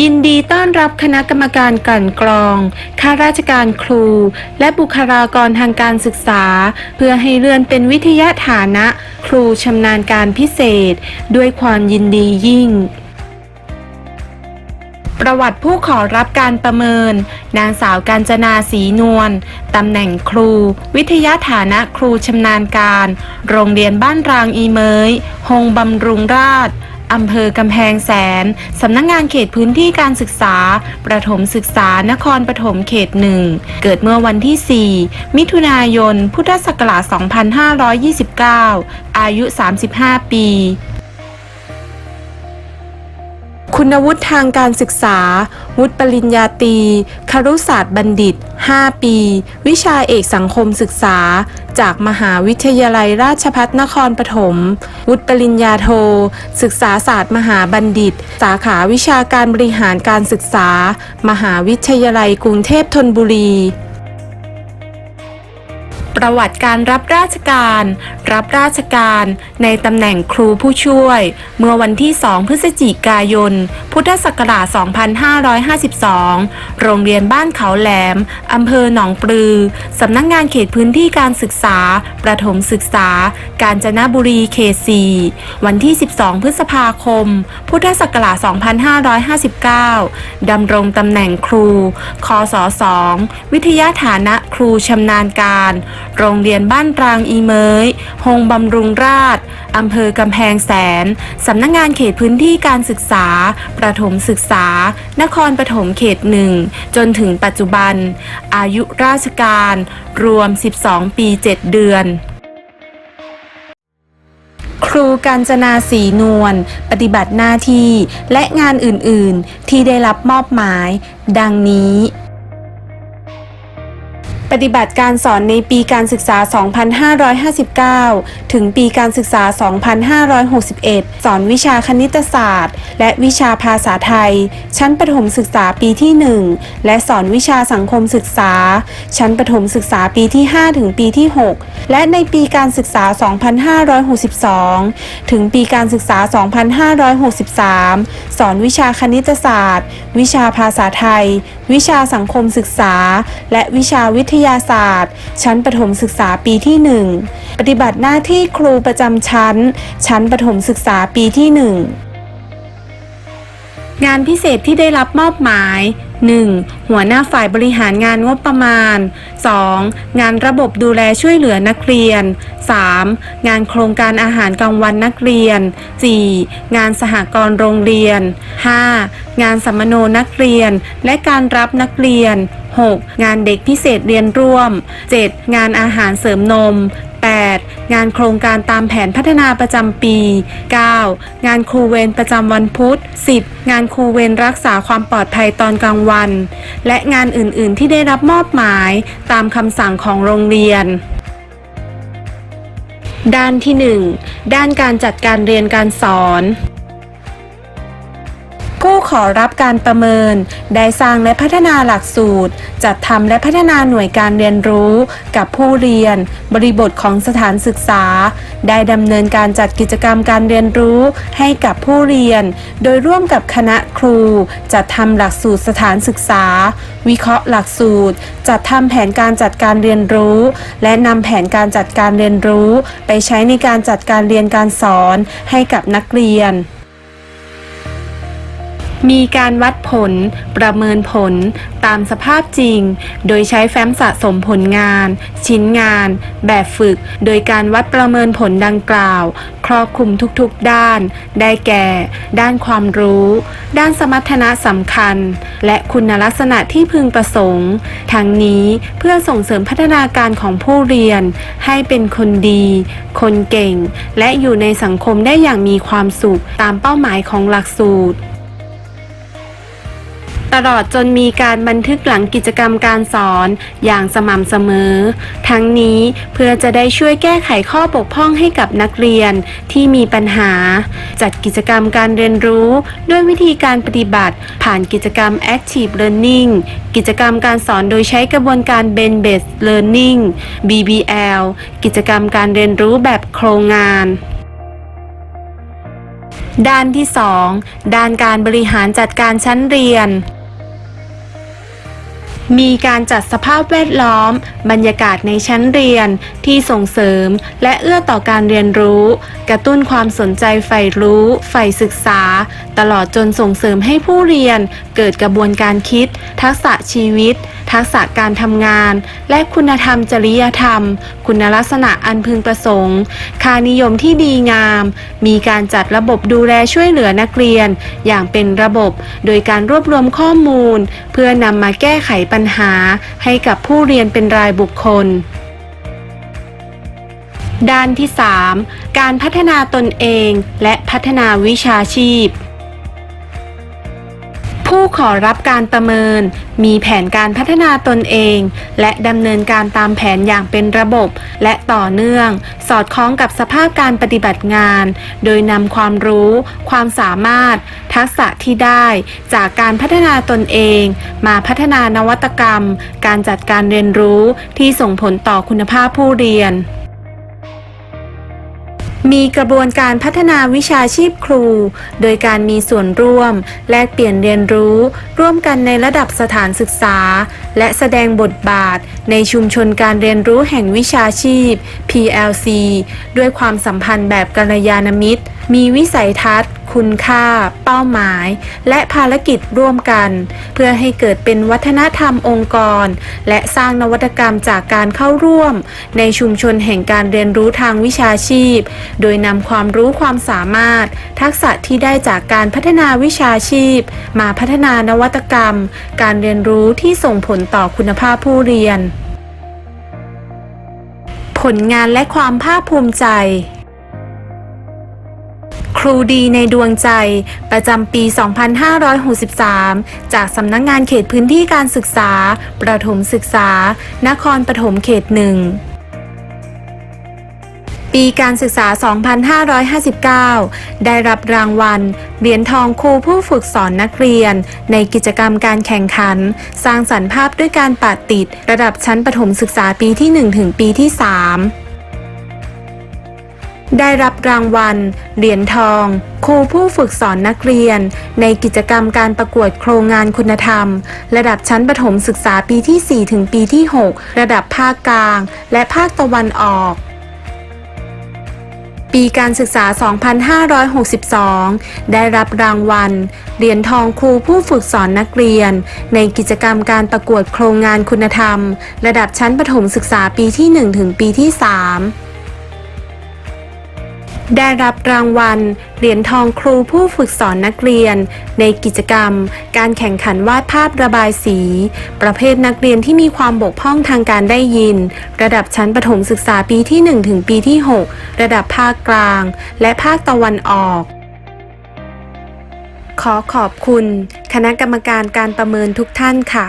ยินดีต้อนรับคณะกรรมการกลั่นกรอง ข้าราชการครู และบุคลากรทางการศึกษา เพื่อให้เลื่อนเป็นวิทยาฐานะ ครูชำนาญการพิเศษ ด้วยความยินดียิ่ง ประวัติผู้ขอรับการประเมิน นางสาวกาญจนาศรีนวลตำแหน่งครู วิทยาฐานะครูชำนาญการ โรงเรียนบ้านรางอีเมย หงบำรุงราษฎร์ อำเภอกำแพงแสน สำนักงงานเขตพื้นที่การศึกษา ประถมศึกษานครปฐมเขตหนึ่ง เกิดเมื่อวันที่ 4 มิถุนายน พุทธศักราช 2529 อายุ 35 ปี คุณวุฒิทางการศึกษา วุฒิปริญญาตรีครุศาสตร์บัณฑิต 5 ปี วิชาเอกสังคมศึกษา จากมหาวิทยาลัยราชภัฏนครปฐม วุฒิปริญญาโท ศึกษาศาสตร์มหาบัณฑิต สาขาวิชาการบริหารการศึกษา มหาวิทยาลัยกรุงเทพธนบุรี ประวัติการรับราชการรับราชการในตำแหน่งครูผู้ช่วย เมื่อวันที่ 2 พฤศจิกายน พุทธศักราช 2552 โรงเรียนบ้านเขาแหลม อำเภอหนองปลือ สำนักงงานเขตพื้นที่การศึกษา ประถมศึกษา กาญจนบุรีเขต 4 วันที่ 12 พฤษภาคม พุทธศักราช 2559 ดำรงตำแหน่งครู คศ 2 วิทยาฐานะครูชำนาญการ โรงเรียนบ้านรางอีเมยหงบำรุงราษฎร์อำเภอกำแพงแสน สำนักงงานเขตพื้นที่การศึกษา ประถมศึกษา นครปฐมเขตหนึ่งจนถึงปัจจุบัน อายุราชการ รวม 12 ปี 7 เดือนครูกาญจนาศีนวลปฏิบัติหน้าที่และงานอื่น ๆ ที่ได้รับมอบหมาย ดังนี้ ปฏิบัติการสอนในปีการศึกษา 2559 ถึงปีการศึกษา 2561 สอนวิชาคณิตศาสตร์ และวิชาภาษาไทย ชั้นประถมศึกษาปีที่ 1 และสอนวิชาสังคมศึกษา ชั้นประถมศึกษาปีที่ 5 ถึงปีที่ 6 และในปีการศึกษา 2562 ถึงปีการศึกษา 2563 สอนวิชาคณิตศาสตร์ วิชาภาษาไทย วิชาสังคมศึกษา และวิชาวิทยาศาสตร์ ชั้นประถมศึกษาปีที่ 1 ปฏิบัติหน้าที่ครูประจำชั้น ชั้นประถมศึกษาปีที่ 1 งานพิเศษที่ได้รับมอบหมาย 1. หัวหน้าฝ่ายบริหารงานงบประมาณ 2. งานระบบดูแลช่วยเหลือนักเรียน 3. งานโครงการอาหารกลางวันนักเรียน 4. งานสหกรณ์โรงเรียน 5. งานสัมมโนนักเรียน และการรับนักเรียน 6. งานเด็กพิเศษเรียนร่วม 7. งานอาหารเสริมนม งานโครงการตามแผนพัฒนาประจำปี 9. งานครูเวรประจำวันพุธ 10. งานครูเวรรักษาความปลอดภัยตอนกลางวัน และงานอื่น ๆ ที่ได้รับมอบหมายตามคำสั่งของโรงเรียนด้านที่ 1 ด้านการจัดการเรียนการสอน อรับการประเมิน ได้สร้างและพัฒนาหลักสูตร จัดทำและพัฒนาหน่วยการเรียนรู้ กับผู้เรียน บริบทของสถานศึกษา ได้ดำเนินการจัดกิจกรรมการเรียนรู้ให้กับผู้เรียน โดยร่วมกับคณะครู จัดทำหลักสูตรสถานศึกษา วิเคราะห์หลักสูตร จัดทำแผนการจัดการเรียนรู้ และนำแผนการจัดการเรียนรู้ ไปใช้ในการจัดการเรียนการสอนให้กับนักเรียน มีการวัดผล ประเมินผล ตามสภาพจริง โดยใช้แฟ้มสะสมผลงาน ชิ้นงาน แบบฝึก โดยการวัดประเมินผลดังกล่าว ครอบคลุมทุกๆด้าน ได้แก่ ด้านความรู้ ด้านสมรรถนะสำคัญ และคุณลักษณะที่พึงประสงค์ ทั้งนี้เพื่อส่งเสริมพัฒนาการของผู้เรียน ให้เป็นคนดี คนเก่ง และอยู่ในสังคมได้อย่างมีความสุขตามเป้าหมายของหลักสูตร ตลอดจนมีการบันทึกหลังกิจกรรมการสอนอย่างสม่ำเสมอ ทั้งนี้เพื่อจะได้ช่วยแก้ไขข้อบกพร่องให้กับนักเรียนที่มีปัญหา จัดกิจกรรมการเรียนรู้ ด้วยวิธีการปฏิบัติ ผ่านกิจกรรม Active Learning กิจกรรมการสอนโดยใช้กระบวนการ Ben Based Learning BBL กิจกรรมการเรียนรู้แบบโครงงานด้านที่ 2 ด้านการบริหารจัดการชั้นเรียน มีการจัดสภาพแวดล้อม บรรยากาศในชั้นเรียนที่ส่งเสริม และเอื้อต่อการเรียนรู้ กระตุ้นความสนใจใฝ่รู้ใฝ่ศึกษา ตลอดจนส่งเสริมให้ผู้เรียน เกิดกระบวนการคิด ทักษะชีวิต ทักษะการทำงาน และคุณธรรมจริยธรรม คุณลักษณะอันพึงประสงค์ ค่านิยมที่ดีงาม มีการจัดระบบดูแลช่วยเหลือนักเรียน อย่างเป็นระบบ โดยการรวบรวมข้อมูล เพื่อนำมาแก้ไขปัญหาให้กับผู้เรียนเป็นรายบุคคล ด้านที่ 3 การพัฒนาตนเองและพัฒนาวิชาชีพ ผู้ขอรับการประเมิน มีแผนการพัฒนาตนเอง และดำเนินการตามแผนอย่างเป็นระบบ และต่อเนื่อง สอดคล้องกับสภาพการปฏิบัติงาน โดยนำความรู้ ความสามารถ ทักษะที่ได้จากการพัฒนาตนเอง มาพัฒนานวัตกรรม การจัดการเรียนรู้ที่ส่งผลต่อคุณภาพผู้เรียน มีกระบวนการพัฒนาวิชาชีพครู โดยการมีส่วนร่วม แลกเปลี่ยนเรียนรู้ ร่วมกันในระดับสถานศึกษา และแสดงบทบาท ในชุมชนการเรียนรู้แห่งวิชาชีพ PLC ด้วยความสัมพันธ์แบบกัลยาณมิตรมีวิสัยทัศน์ คุณค่า เป้าหมาย และภารกิจร่วมกัน เพื่อให้เกิดเป็นวัฒนธรรมองค์กร และสร้างนวัตกรรมจากการเข้าร่วม ในชุมชนแห่งการเรียนรู้ทางวิชาชีพ โดยนำความรู้ความสามารถ ทักษะที่ได้จากการพัฒนาวิชาชีพ มาพัฒนานวัตกรรม การเรียนรู้ที่ส่งผลต่อคุณภาพผู้เรียน ผลงานและความภาคภูมิใจ รูดีในดวงใจ ประจำปี 2563 จากสำนักงงานเขตพื้นที่การศึกษา ประถมศึกษา นครปฐมเขตหนึ่งปีการศึกษา 2559 ได้รับรางวัล เหรียญทองครูผู้ฝึกสอนนักเรียน ในกิจกรรมการแข่งขัน สร้างสรรค์ภาพด้วยการปาดติด ระดับชั้นประถมศึกษาปีที่ 1 ถึงปีที่ 3 ได้รับรางวัล เหรียญทอง ครูผู้ฝึกสอนนักเรียน ในกิจกรรมการประกวดโครงงานคุณธรรม ระดับชั้นประถมศึกษาปีที่ 4 ถึงปีที่ 6 ระดับภาคกลาง และภาคตะวันออก ปีการศึกษา 2562 ได้รับรางวัล เหรียญทองครูผู้ฝึกสอนนักเรียน ในกิจกรรมการประกวดโครงงานคุณธรรม ระดับชั้นประถมศึกษาปีที่ 1 ถึงปีที่ 3 ได้รับรางวัล เหรียญทองครูผู้ฝึกสอนนักเรียน ในกิจกรรม การแข่งขันวาดภาพระบายสี ประเภทนักเรียนที่มีความบกพร่องทางการได้ยิน ระดับชั้นประถมศึกษาปีที่ 1 ถึงปีที่ 6 ระดับภาคกลาง และภาคตะวันออก ขอขอบคุณ คณะกรรมการการประเมินทุกท่านค่ะ